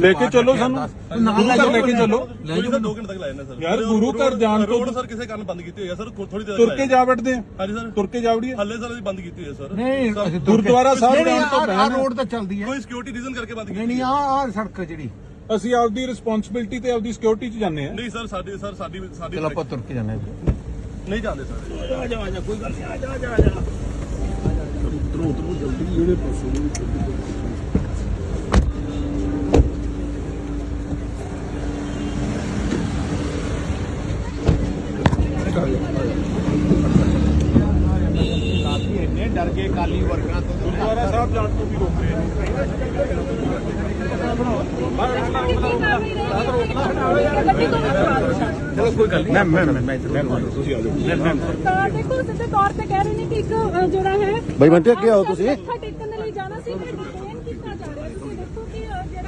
ਲੈ ਕੇ ਚੱਲੋ ਸਾਨੂੰ। ਗੁਰੂ ਘਰ ਲੈ ਕੇ ਚੱਲੋ। ਲੈ ਕੋਈ ਸਰ ਜਾਓ 2 ਘੰਟੇ ਤੱਕ ਲਾਏ ਨੇ ਸਰ। ਯਾਰ, ਗੁਰੂ ਘਰ ਜਾਣ ਤੋਂ- ਰੋਡ ਸਰ ਕਿਸੇ ਕਾਰਨ ਬੰਦ ਕੀਤੀ ਹੋਈ ਹੈ ਸਰ? ਥੋੜੀ ਦੇਰ ਤੁਰ ਕੇ ਜਾ ਵੜਦੇ ਆ। ਹਾਂਜੀ ਸਰ। ਤੁਰ ਕੇ ਜਾ ਵੜੀਏ। ਹੱਲੇ ਸਰ ਅਸੀਂ ਬੰਦ ਕੀਤੀ ਹੋਈ ਹੈ ਸਰ। ਨਹੀਂ ਗੁਰਦੁਆਰਾ ਸਾਹਿਬ ਨਹੀਂ, ਨਹੀਂ, ਜਾਣ ਤੋਂ ਪਹਿਲਾਂ। ਰੋਡ ਤਾਂ ਚੱਲਦੀ ਹੈ। ਕੋਈ ਸਿਕਿਉਰਿਟੀ ਰੀਜ਼ਨ ਕਰਕੇ ਬੰਦ ਕੀਤੀ ਨਹੀਂ ਨਹੀਂ ਆਹ ਆਹ ਸੜਕ ਜਿਹੜੀ। ਅਸੀਂ ਆਪਦੀ ਰਿਸਪੌਂਸਿਬਿਲਟੀ ਤੇ ਆਪਦੀ ਸਿਕਿਉਰਿਟੀ 'ਚ ਜਾਂਦੇ ਆ ਨਹੀਂ ਸਰ ਸਾਡੀ ਸਰ ਸਾਡੀ ਸਾਡੀ ਚਲੋ ਆਪਾਂ ਤੁਰ ਕੇ ਜਾਣਾ ਹੈ। ਨਹੀਂ ਜਾਂਦੇ ਸਰ। ਇੰਨੇ ਡਰ ਗਏ ਕਾਲੀ ਵਰਕਰਾਂ ਤੋਂ ਗੁਰਦੁਆਰਾ ਸਾਹਿਬ ਜਾਣ ਤੋਂ ਵੀ ਰੋਕ ਰਹੇ ਨੇ ਚਲੋ ਕੋਈ ਗੱਲ ਨਹੀਂ ਮੈਂ ਮੈਂ ਮੈਂ ਮੈਂ ਤੁਸੀਂ ਆ ਜਾਓ ਤਾਂ ਦੇਖੋ ਸਿੱਧੇ ਤੌਰ ਤੇ ਕਹਿ ਰਹੇ ਨੇ ਕਿ ਇੱਕ ਅ, ਜਿਹੜਾ ਹੈ ਬਈ ਬੰਟੇ, ਅੱਗੇ ਆਓ ਤੁਸੀਂ। ਮੱਥਾ ਟੇਕਣ ਦੇ ਲਈ ਜਾਣਾ ਸੀ ਮੈਂ ਡਿਟੇਨ ਕੀਤਾ ਜਾ ਰਿਹਾ ਤੁਸੀਂ ਦੇਖੋ ਕਿ ਅ, ਜਿਹੜਾ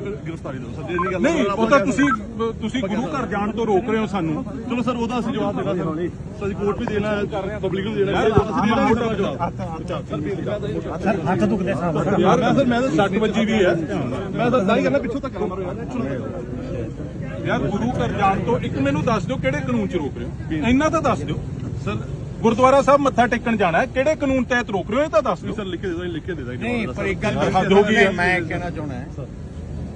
ਗ੍ਰਿਫਤਾਰੀ ਦਿਓ। ਸਰ ਜੇ ਨਹੀਂ ਗੱਲ ਨਹੀਂ ਉਹ ਤਾਂ ਤੁਸੀਂ ਤੁਸੀਂ ਗੁਰੂ ਘਰ ਜਾਣ ਤੋਂ ਰੋਕ ਰਹੇ ਹੋ ਸਾਨੂੰ। ਚਲੋ ਸਰ ਉਹਦਾ ਅਸੀਂ ਜਵਾਬ ਦੇਣਾ ਸਰ। ਅਸੀਂ ਕੋਰਟ ਵੀ ਦੇਣਾ ਹੈ ਪਬਲਿਕ ਨੂੰ ਦੇਣਾ ਅਸੀਂ ਦੇਣਾ ਹੈ ਜਵਾਬ। ਸਰ ਹੱਥ ਦੁਖਦੇ ਸਾਹਿਬ ਯਾਰ ਮੈਂ ਸਰ ਮੈਂ ਤਾਂ 60 ਵਜੇ ਵੀ ਹੈ। ਮੈਂ ਤਾਂ ਦਾਈ ਕਰਨਾ ਪਿੱਛੋਂ ਤੱਕ ਮਾਰੋ ਯਾਰ ਯਾਰ ਗੁਰੂ ਘਰ ਜਾਣ ਤੋਂ ਇੱਕ ਮੈਨੂੰ ਦੱਸ ਦਿਓ ਕਿਹੜੇ ਕਾਨੂੰਨ 'ਚ ਰੋਕ ਰਹੇ ਹੋ? ਇੰਨਾ ਤਾਂ ਦੱਸ ਦਿਓ। ਸਰ ਗੁਰਦੁਆਰਾ ਸਾਹਿਬ ਮੱਥਾ ਟੇਕਣ ਜਾਣਾ ਹੈ ਕਿਹੜੇ ਕਾਨੂੰਨ ਤਹਿਤ ਰੋਕ ਰਹੇ ਹੋ ਇਹ ਤਾਂ ਦੱਸ ਦਿਓ। ਸਰ ਲਿਖ ਕੇ ਦੇ ਦੋ ਲਿਖ ਕੇ ਦੇ ਦਾਂਗੇ ਨਹੀਂ ਪਰ ਇੱਕ ਗੱਲ। ਮੈਂ ਕਹਿਣਾ ਚਾਹੁੰਦਾ ਹੈ।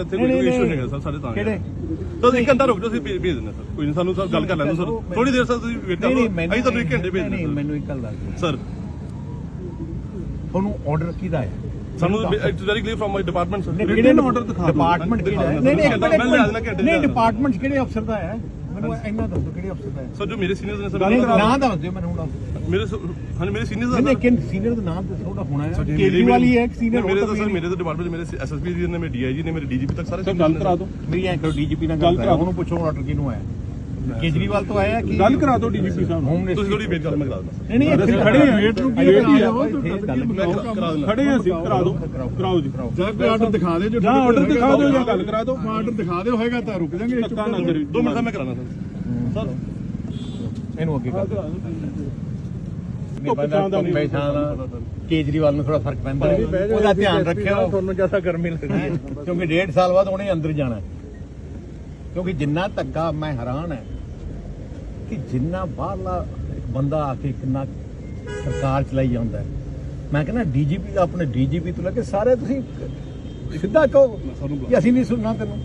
ਇੱਥੇ ਨਹੀਂ, ਕੋਈ ਨਹੀਂ, ਇਸ਼ੂ ਨਹੀਂ। ਹੈਗਾ ਸਰ ਸਾਡੇ ਤਾਂ ਕਿਹੜੇ? ਤਾਂ ਇੱਕ ਘੰਟਾ ਰੁਕ ਜਾਓ ਅਸੀਂ ਭੇਜ ਦਿੰਦੇ ਸਰ। ਕੋਈ ਨਹੀਂ ਸਾਨੂੰ ਸਰ ਗੱਲ ਕਰ ਲੈਣ ਸਰ। ਥੋੜੀ ਦੇਰ ਸਰ ਤੁਸੀਂ ਵੇਟ ਨਹੀਂ ਕਰੋ ਨਹੀਂ ਅਸੀਂ ਤੁਹਾਨੂੰ ਇੱਕ ਘੰਟੇ ਭੇਜ ਨਹੀਂ ਦਿੰਦੇ ਮੈਨੂੰ ਇੱਕ ਗੱਲ ਦੱਸ। ਸਰ। ਤੁਹਾਨੂੰ ਆਰਡਰ ਕਿਹਦਾ ਹੈ? ਸਾਨੂੰ it's very clear from my department sir ਕਿਹੜੇ order ਦਿਖਾ। ਡਿਪਾਰਟਮੈਂਟ ਨਹੀਂ ਨਹੀਂ ਨਹੀਂ। ਡਿਪਾਰਟਮੈਂਟ ਕਿਹੜੇ ਅਫਸਰ ਦਾ ਹੈ? ਮੈਨੂੰ ਇੰਨਾ ਦੱਸੋ ਕਿਹੜੇ ਅਫਸਰ ਦਾ ਹੈ। ਸਰ ਜੋ ਮੇਰੇ ਸੀਨੀਅਰਸ ਨੇ ਸਰ ਨਹੀਂ ਉਹਨਾਂ ਦਾ- ਨਾਂ ਦੱਸ ਦਿਓ ਮੈਨੂੰ ਹੁਣ। ਮੇਰੇ ਹਾਂਜੀ ਮੇਰੇ ਸੀਨੀਅਰਸ ਨਹੀਂ ਦਾ ਨਹੀਂ ਕਿਨ ਸੀਨੀਅਰ ਦਾ ਨਾਮ ਦੱਸੋ ਉਹਦਾ ਹੋਣਾ ਹੈ। ਕੇਜਰੀਵਾਲ ਹੀ ਹੈ ਇੱਕ senior, ਮੇਰੇ ਉਹ ਤਾਂ ਸਰ ਮੇਰੇ ਤਾਂ ਡਿਪਾਰਟਮੈਂਟ ਮੇਰੇ ਐਸਐਸਪੀ ਜੀ ਨੇ ਮੇਰੇ ਡੀਆਈਜੀ ਨੇ ਮੇਰੇ ਡੀਜੀਪੀ ਤੱਕ ਸਾਰੇ ਸਰ ਗੱਲ ਕਰਾ ਦਿਓ। ਮੇਰੀ ਐਂ ਕਰੋ ਡੀਜੀਪੀ ਨਾਲ ਗੱਲ ਗੱਲ ਕਰਾ ਦਿਓ। ਉਹਨੂੰ ਪੁੱਛੋ ਆਰਡਰ ਕਿਹਨੂੰ ਆਇਆ। ਕੇਜਰੀਵਾਲ ਤੋਂ ਆਇਆ ਕਿ ਗੱਲ ਕਰਾ ਦਿਓ ਡੀਜੀਪੀ ਸਾਹਿਬ ਨੂੰ। ਤੁਸੀਂ ਥੋੜੀ ਵੇਟ ਕਰ ਮੈਂ ਕਰਾ ਦਿੰਦਾ ਨਹੀਂ ਨਹੀਂ ਇੱਥੇ ਖੜੇ ਹਾਂ, ਵੇਟ ਨੂੰ ਕੀ ਵੇਟ ਹੀ। ਦਿਓ। ਗੱਲ ਦਿੰਦਾ। ਖੜੇ ਹਾਂ ਅਸੀਂ ਕਰਾ ਦਿਓ। ਕਰਾਓ। ਜੀ ਜਾਂ ਕੋਈ ਆਰਡਰ ਦਿਖਾ ਦੇ ਜੋ ਆਰਡਰ ਦਿਖਾ ਦਿਓ ਜਾਂ ਗੱਲ ਕਰਾ ਦਿਓ। ਆਰਡਰ ਦਿਖਾ ਦਿਓ ਹੋਏਗਾ ਤਾਂ ਰੁਕ ਜਾਾਂਗੇ ਧੱਕਾ ਨਾ ਕਰੀ। ਦੋ ਮਿੰਟ ਦਾ ਮੈਂ ਕਰਾਣਾ ਸਰ। ਇਹਨੂੰ ਅੱਗੇ ਕਰ ਕੇਜਰੀਵਾਲ ਨੂੰ ਥੋੜਾ ਫ਼ਰਕ ਪੈਂਦਾ। ਉਹਦਾ ਧਿਆਨ ਰੱਖਿਓ। ਤੁਹਾਨੂੰ ਜ਼ਿਆਦਾ ਗਰਮੀ ਲੱਗਦੀ ਹੈ। ਕਿਉਂਕਿ ਡੇਢ ਸਾਲ ਬਾਅਦ ਉਹਨੇ ਅੰਦਰ ਜਾਣਾ। ਕਿਉਂਕਿ ਜਿੰਨਾ ਧੱਕਾ ਮੈਂ ਹੈਰਾਨ ਹੈ ਕਿ ਜਿੰਨਾ ਬਾਹਰਲਾ ਇੱਕ ਬੰਦਾ ਆ ਕੇ ਕਿੰਨਾ ਸਰਕਾਰ ਚਲਾਈ ਜਾਂਦਾ ਮੈਂ ਕਹਿੰਦਾ ਡੀਜੀਪੀ ਆਪਣੇ ਡੀਜੀਪੀ ਤੋਂ ਲੈ ਕੇ ਸਾਰੇ ਤੁਸੀਂ ਸਿੱਧਾ ਕਹੋ ਕਿ ਅਸੀਂ ਨਹੀਂ ਸੁਣਨਾ ਤੈਨੂੰ।